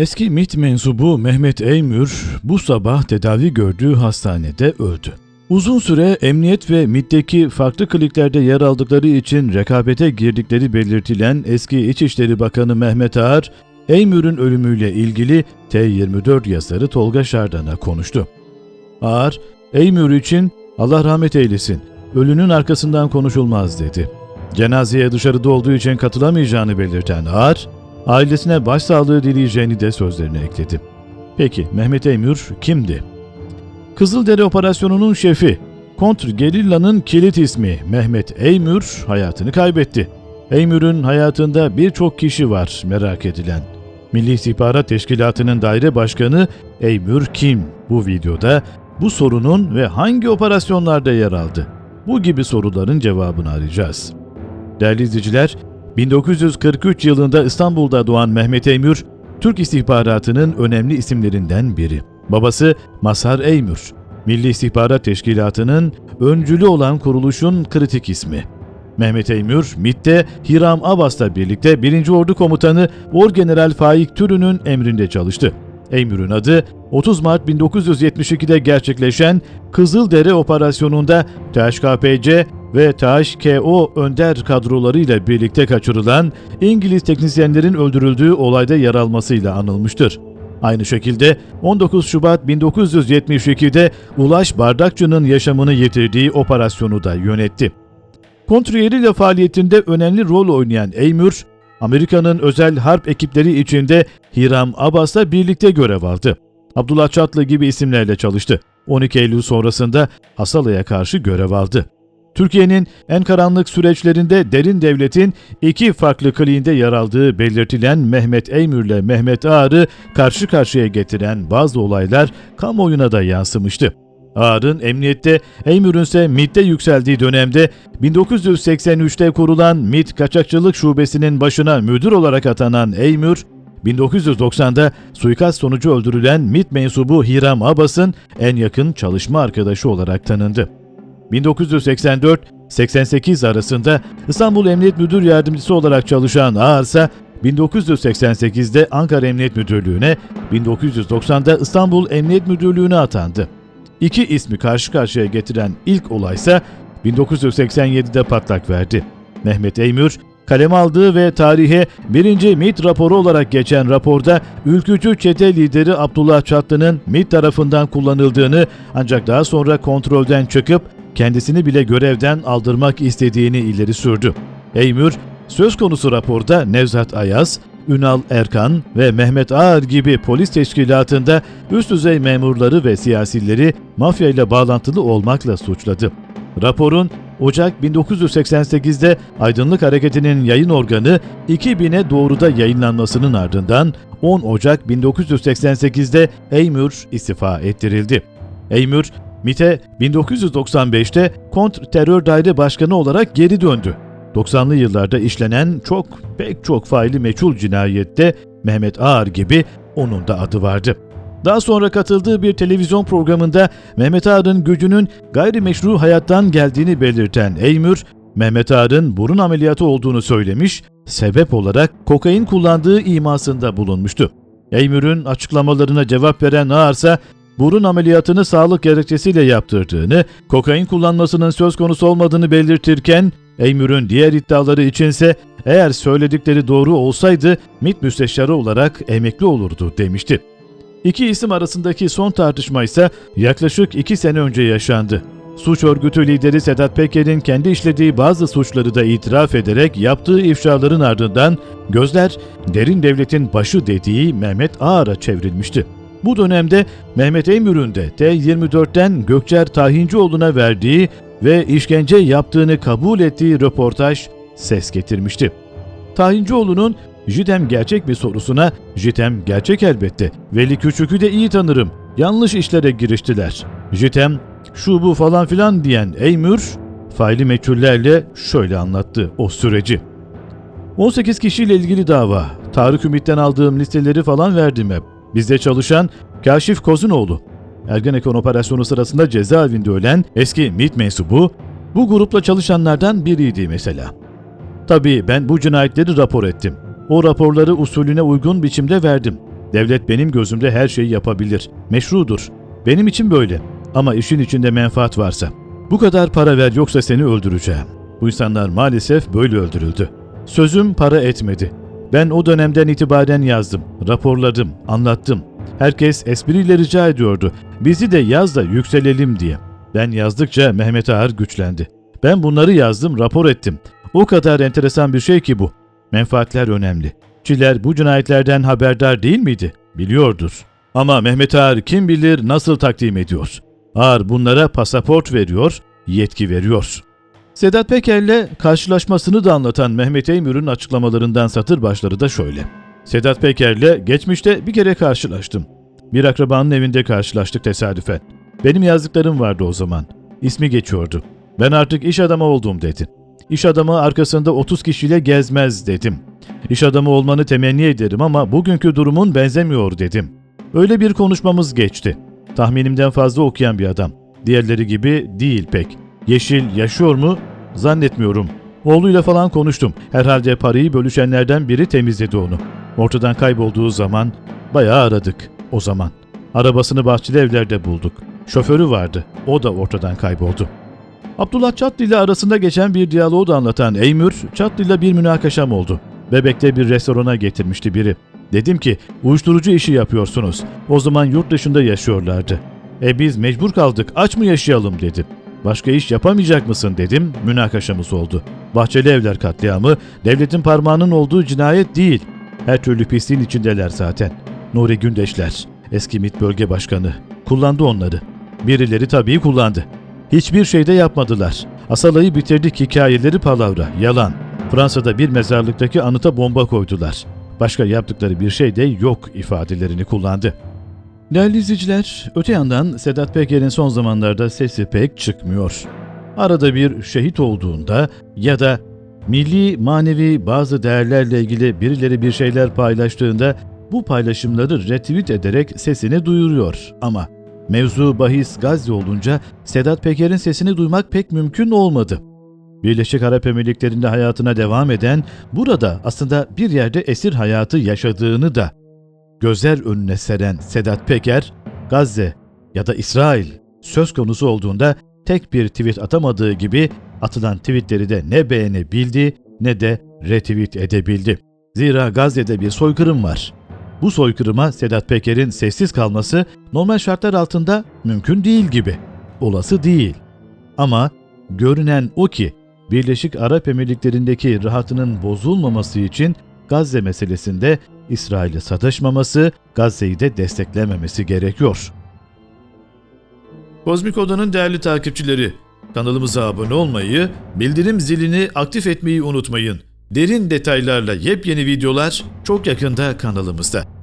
Eski MİT mensubu Mehmet Eymür bu sabah tedavi gördüğü hastanede öldü. Uzun süre emniyet ve MİT'teki farklı kliklerde yer aldıkları için rekabete girdikleri belirtilen eski İçişleri Bakanı Mehmet Ağar, Eymür'ün ölümüyle ilgili T24 yazarı Tolga Şardan'a konuştu. Ağar, Eymür için Allah rahmet eylesin, ölünün arkasından konuşulmaz dedi. Cenazeye dışarıda olduğu için katılamayacağını belirten Ağar, ailesine başsağlığı dileyeceğini de sözlerine ekledi. Peki Mehmet Eymür kimdi? Kızıldere operasyonunun şefi, kontrgerilla'nın kilit ismi Mehmet Eymür hayatını kaybetti. Eymür'ün hayatında birçok kişi var merak edilen. Milli İstihbarat Teşkilatı'nın daire başkanı Eymür kim? Bu videoda bu sorunun ve hangi operasyonlarda yer aldı? Bu gibi soruların cevabını arayacağız. Değerli izleyiciler, 1943 yılında İstanbul'da doğan Mehmet Eymür, Türk istihbaratının önemli isimlerinden biri. Babası Mazhar Eymür, Milli İstihbarat Teşkilatı'nın öncülü olan kuruluşun kritik ismi. Mehmet Eymür, MİT'te Hiram Abbas'la birlikte 1. Ordu Komutanı Orgeneral Faik Türü'nün emrinde çalıştı. Eymür'ün adı 30 Mart 1972'de gerçekleşen Kızıldere Operasyonu'nda THKPC ve THKO önder kadrolarıyla birlikte kaçırılan İngiliz teknisyenlerin öldürüldüğü olayda yer almasıyla anılmıştır. Aynı şekilde 19 Şubat 1972'de Ulaş Bardakçı'nın yaşamını yitirdiği operasyonu da yönetti. Kontrgerilla faaliyetinde önemli rol oynayan Eymür, Amerika'nın özel harp ekipleri içinde Hiram Abbas'la birlikte görev aldı. Abdullah Çatlı gibi isimlerle çalıştı. 12 Eylül sonrasında Asala'ya karşı görev aldı. Türkiye'nin en karanlık süreçlerinde derin devletin iki farklı kliğinde yer aldığı belirtilen Mehmet Eymür ile Mehmet Ağar'ı karşı karşıya getiren bazı olaylar kamuoyuna da yansımıştı. Ağar'ın emniyette, Eymür'ün ise MİT'te yükseldiği dönemde 1983'te kurulan MİT Kaçakçılık Şubesi'nin başına müdür olarak atanan Eymür, 1990'da suikast sonucu öldürülen MİT mensubu Hiram Abbas'ın en yakın çalışma arkadaşı olarak tanındı. 1984-88 arasında İstanbul Emniyet Müdür Yardımcısı olarak çalışan Ağar ise 1988'de Ankara Emniyet Müdürlüğü'ne, 1990'da İstanbul Emniyet Müdürlüğü'ne atandı. İki ismi karşı karşıya getiren ilk olaysa 1987'de patlak verdi. Mehmet Eymür, kaleme aldığı ve tarihe birinci MİT raporu olarak geçen raporda ülkücü çete lideri Abdullah Çatlı'nın MİT tarafından kullanıldığını ancak daha sonra kontrolden çıkıp kendisini bile görevden aldırmak istediğini ileri sürdü. Eymür, söz konusu raporda Nevzat Ayaz, Ünal Erkan ve Mehmet Ağar gibi polis teşkilatında üst düzey memurları ve siyasileri mafya ile bağlantılı olmakla suçladı. Raporun Ocak 1988'de Aydınlık Hareketi'nin yayın organı 2000'e doğruda yayınlanmasının ardından 10 Ocak 1988'de Eymür istifa ettirildi. Eymür, MİT'e 1995'te Kontr Terör Daire Başkanı olarak geri döndü. 90'lı yıllarda işlenen çok pek çok faili meçhul cinayette Mehmet Ağar gibi onun da adı vardı. Daha sonra katıldığı bir televizyon programında Mehmet Ağar'ın gücünün gayrimeşru hayattan geldiğini belirten Eymür, Mehmet Ağar'ın burun ameliyatı olduğunu söylemiş, sebep olarak kokain kullandığı imasında bulunmuştu. Eymür'ün açıklamalarına cevap veren Ağar ise burun ameliyatını sağlık gerekçesiyle yaptırdığını, kokain kullanmasının söz konusu olmadığını belirtirken, Eymür'ün diğer iddiaları içinse eğer söyledikleri doğru olsaydı MİT müsteşarı olarak emekli olurdu demişti. İki isim arasındaki son tartışma ise yaklaşık iki sene önce yaşandı. Suç örgütü lideri Sedat Peker'in kendi işlediği bazı suçları da itiraf ederek yaptığı ifşaların ardından gözler derin devletin başı dediği Mehmet Ağar'a çevrilmişti. Bu dönemde Mehmet Eymür'ün de T24'ten Gökçer Tahincioğlu'na verdiği ve işkence yaptığını kabul ettiği röportaj ses getirmişti. Tahincioğlu'nun Jitem gerçek mi sorusuna Jitem gerçek elbette. Veli Küçük'ü de iyi tanırım. Yanlış işlere giriştiler. Jitem şu bu falan filan diyen Eymür faili meçhullerle şöyle anlattı o süreci. 18 kişiyle ilgili dava. Tarık Ümit'ten aldığım listeleri falan verdim hep. Bizde çalışan Kaşif Kozunoğlu. Ergenekon operasyonu sırasında cezaevinde ölen eski MİT mensubu bu grupla çalışanlardan biriydi mesela. Tabii ben bu cinayetleri rapor ettim. O raporları usulüne uygun biçimde verdim. Devlet benim gözümde her şeyi yapabilir. Meşrudur. Benim için böyle. Ama işin içinde menfaat varsa. Bu kadar para ver yoksa seni öldüreceğim. Bu insanlar maalesef böyle öldürüldü. Sözüm para etmedi. Ben o dönemden itibaren yazdım, raporladım, anlattım. Herkes espriyle rica ediyordu. Bizi de yaz da yükselelim diye. Ben yazdıkça Mehmet Ağar güçlendi. Ben bunları yazdım, rapor ettim. O kadar enteresan bir şey ki bu. Menfaatler önemli. Çiler bu cinayetlerden haberdar değil miydi? Biliyordur. Ama Mehmet Ağar kim bilir nasıl takdim ediyor. Ağar bunlara pasaport veriyor, yetki veriyor. Sedat Peker'le karşılaşmasını da anlatan Mehmet Eymür'ün açıklamalarından satır başları da şöyle. Sedat Peker'le geçmişte bir kere karşılaştım. Bir akrabanın evinde karşılaştık tesadüfen. Benim yazdıklarım vardı o zaman. İsmi geçiyordu. Ben artık iş adamı oldum dedi. İş adamı arkasında 30 kişiyle gezmez dedim. İş adamı olmanı temenni ederim ama bugünkü durumun benzemiyor dedim. Öyle bir konuşmamız geçti. Tahminimden fazla okuyan bir adam. Diğerleri gibi değil pek. Yeşil yaşıyor mu? Zannetmiyorum. Oğluyla falan konuştum. Herhalde parayı bölüşenlerden biri temizledi onu. Ortadan kaybolduğu zaman bayağı aradık o zaman. Arabasını bahçeli evlerde bulduk. Şoförü vardı. O da ortadan kayboldu. Abdullah Çatlı ile arasında geçen bir diyaloğu da anlatan Eymür, Çatlı ile bir münakaşam oldu. Bebek'te bir restorana getirmişti biri. Dedim ki, uyuşturucu işi yapıyorsunuz. O zaman yurt dışında yaşıyorlardı. E biz mecbur kaldık, aç mı yaşayalım dedi. Başka iş yapamayacak mısın dedim, münakaşamız oldu. Bahçeli evler katliamı, devletin parmağının olduğu cinayet değil. Her türlü pisliğin içindeler zaten. Nuri Gündeşler, eski MİT bölge başkanı. Kullandı onları. Birileri tabii kullandı. Hiçbir şey de yapmadılar. Asalayı bitirdik hikayeleri palavra, yalan. Fransa'da bir mezarlıktaki anıta bomba koydular. Başka yaptıkları bir şey de yok ifadelerini kullandı. Değerli izleyiciler, öte yandan Sedat Peker'in son zamanlarda sesi pek çıkmıyor. Arada bir şehit olduğunda ya da milli manevi bazı değerlerle ilgili birileri bir şeyler paylaştığında bu paylaşımları retweet ederek sesini duyuruyor. Ama mevzu bahis Gazze olunca Sedat Peker'in sesini duymak pek mümkün olmadı. Birleşik Arap Emirlikleri'nde hayatına devam eden, burada aslında bir yerde esir hayatı yaşadığını da gözler önüne seren Sedat Peker, Gazze ya da İsrail söz konusu olduğunda tek bir tweet atamadığı gibi atılan tweetleri de ne beğenebildi ne de retweet edebildi. Zira Gazze'de bir soykırım var. Bu soykırıma Sedat Peker'in sessiz kalması normal şartlar altında mümkün değil gibi. Olası değil. Ama görünen o ki Birleşik Arap Emirlikleri'ndeki rahatının bozulmaması için Gazze meselesinde İsrail'e sataşmaması, Gazze'yi de desteklememesi gerekiyor. Kozmik Oda'nın değerli takipçileri, kanalımıza abone olmayı, bildirim zilini aktif etmeyi unutmayın. Derin detaylarla yepyeni videolar çok yakında kanalımızda.